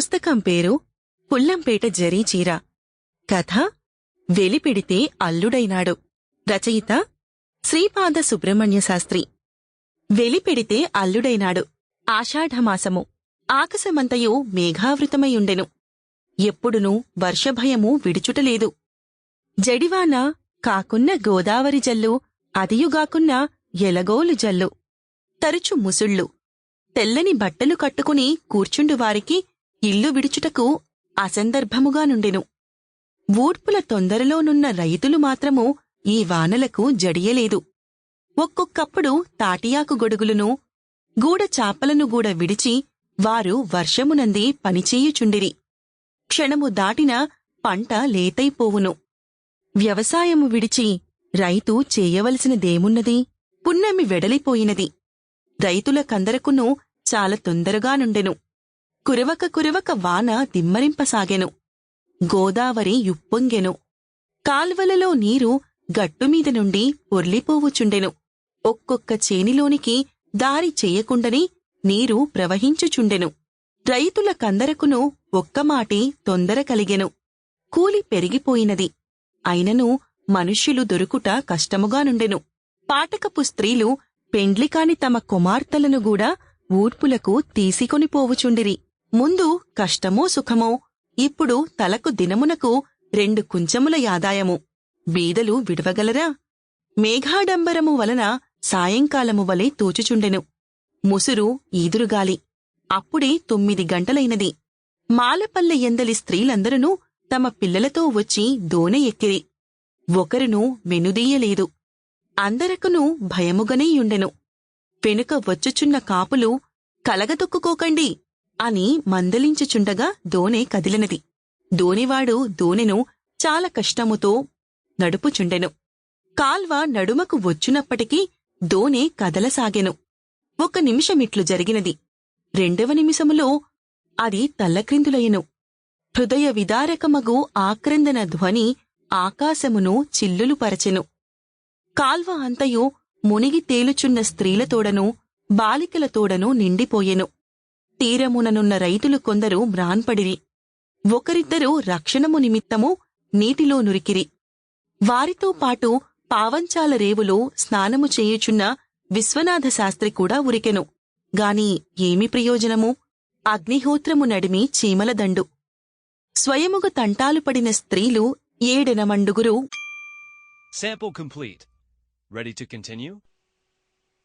పుస్తకం పేరు పుల్లంపేట జరీ చీర. కథ వెలిపిడితే అల్లుడైనాడు. రచయిత శ్రీపాద సుబ్రహ్మణ్య శాస్త్రి. వెలిపెడితే అల్లుడైనాడు. ఆషాఢమాసము. ఆకాశమంతయు మేఘావృతమైయుండెను. ఎప్పుడునూ వర్షభయము విడుచుటలేదు. జడివాన కాకున్న గోదావరి జల్లు అదియుగాకున్న ఎలగోలు జల్లు. తరచు ముసుళ్ళు. తెల్లని బట్టలు కట్టుకుని కూర్చుండువారికి ఇల్లు విడుచుటకు అసందర్భముగా నుండెను. ఊర్పుల తొందరలోనున్న రైతులు మాత్రము ఈ వానలకు జడియలేదు. ఒక్కొక్కప్పుడు తాటియాకు గొడుగులను గూడ చాపలను గూడ విడిచి వారు వర్షమునంది పనిచేయుచుండిరి. క్షణము దాటిన పంట లేతైపోవును. వ్యవసాయము విడిచి రైతు చేయవలసినదేమున్నది? పున్నమి వెడలిపోయినది. రైతుల కందరకును చాలా తొందరగా నుండెను. కురవక కురవక వాన దిమ్మరింపసాగెను. గోదావరి యుప్పొంగెను కాల్వలలో నీరు గట్టుమీద నుండి పొర్లిపోవుచుండెను. ఒక్కొక్క చేనిలోనికి దారి చెయ్యకుండని నీరు ప్రవహించుచుండెను. రైతుల కందరకును ఒక్కమాటే తొందర కలిగెను. కూలి పెరిగిపోయినది. అయినను మనుష్యులు దొరుకుట కష్టముగానుండెను పాటకపు స్త్రీలు పెండ్లికాని తమ కుమార్తెలను గూడా ఊర్పులకు తీసికొనిపోవుచుండిరి. ముందు కష్టమో సుఖమో ఇప్పుడు తలకు దినమునకు రెండు కుంచముల యాదాయము. బీదలు విడవగలరా? మేఘాడంబరము వలన సాయంకాలము వలె తోచుచుండెను. ముసురు ఈదురుగాలి. అప్పుడే తొమ్మిది గంటలైనది. మాలపల్లె ఎందలి స్త్రీలందరూ తమ పిల్లలతో వచ్చి దోన ఎక్కిరి. ఒకరును వెనుదీయలేదు. అందరకును భయముగనేయుండెను వెనుక వచ్చుచున్న కాపులు కలగదొక్కుకోకండి అని మందలించుచుండగా దోనె కదిలినది. దోనివాడు దోనెను చాలా కష్టముతో నడుపుచుండెను. కాల్వ నడుమకు వచ్చునప్పటికీ దోనె కదలసాగెను. ఒక నిమిషమిట్లు జరిగినది. రెండవ నిమిషములో అది తల్లక్రిందులయ్యెను. హృదయ విదారకమగు ఆక్రందన ధ్వని ఆకాశమును చిల్లులు పరచెను కాల్వ అంతయు మునిగి తేలుచున్న స్త్రీలతోడను బాలికలతోడను నిండిపోయెను. తీరముననున్న రైతులు కొందరు మ్రాన్పడిరి. ఒకరిద్దరు రక్షణము నిమిత్తము నీటిలో నురికిరి. వారితో పాటు పావంచాల రేవులో స్నానము చేయుచున్న విశ్వనాథ శాస్త్రి కూడా ఉరికెను. గాని ఏమి ప్రయోజనము? అగ్నిహోత్రము నడిమి చీమల దండు. స్వయముగ తంటాలు పడిన స్త్రీలు ఏడెనమండుగురు Sample complete. Ready to continue?